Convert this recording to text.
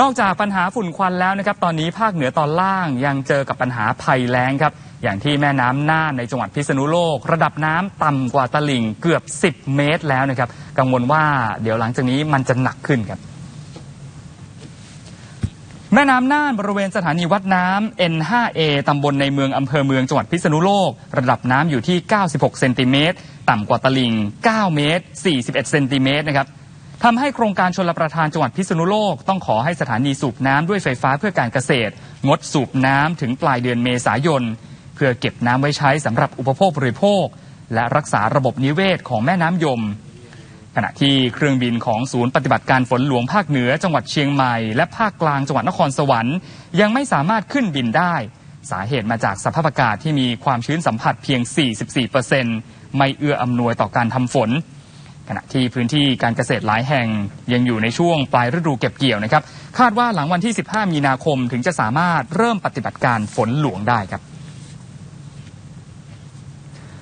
นอกจากปัญหาฝุ่นควันแล้วนะครับตอนนี้ภาคเหนือตอนล่างยังเจอกับปัญหาภัยแล้งครับ อย่างที่แม่น้ำน่านในจังหวัดพิษณุโลก ระดับน้ำต่ำกว่าตลิ่งเกือบ 10 เมตรแล้วนะครับ กังวลว่าเดี๋ยวหลังจากนี้มันจะหนักขึ้นครับ แม่น้ำน่านบริเวณสถานีวัดน้ำ N5A ตำบลในเมืองอำเภอเมืองจังหวัดพิษณุโลก ระดับน้ำอยู่ที่ 96 เซนติเมตรต่ำกว่าตลิ่ง 9 เมตร 41 เซนติเมตรนะครับ ทำให้โครงการชลประทานจังหวัดพิษณุโลก ต้องขอให้สถานีสูบน้ำด้วยไฟฟ้าเพื่อการเกษตร งดสูบน้ำถึงปลายเดือนเมษายน เพื่อเก็บน้ำไว้ใช้สำหรับอุปโภคบริโภค และรักษาระบบนิเวศของแม่น้ำยม ขณะที่เครื่องบินของศูนย์ปฏิบัติการฝนหลวงภาคเหนือ จังหวัดเชียงใหม่และภาคกลางจังหวัดนครสวรรค์ยังไม่สามารถขึ้นบินได้ สาเหตุมาจากสภาพอากาศที่มีความชื้นสัมผัสเพียง 44%ไม่เอื้ออำนวยต่อการทำฝน ขณะที่พื้นที่การเกษตรหลายแห่งยังอยู่ในช่วงปลายฤดูเก็บเกี่ยวนะครับ คาดว่าหลังวันที่ 15 มีนาคมถึงจะสามารถเริ่มปฏิบัติการฝนหลวงได้ครับ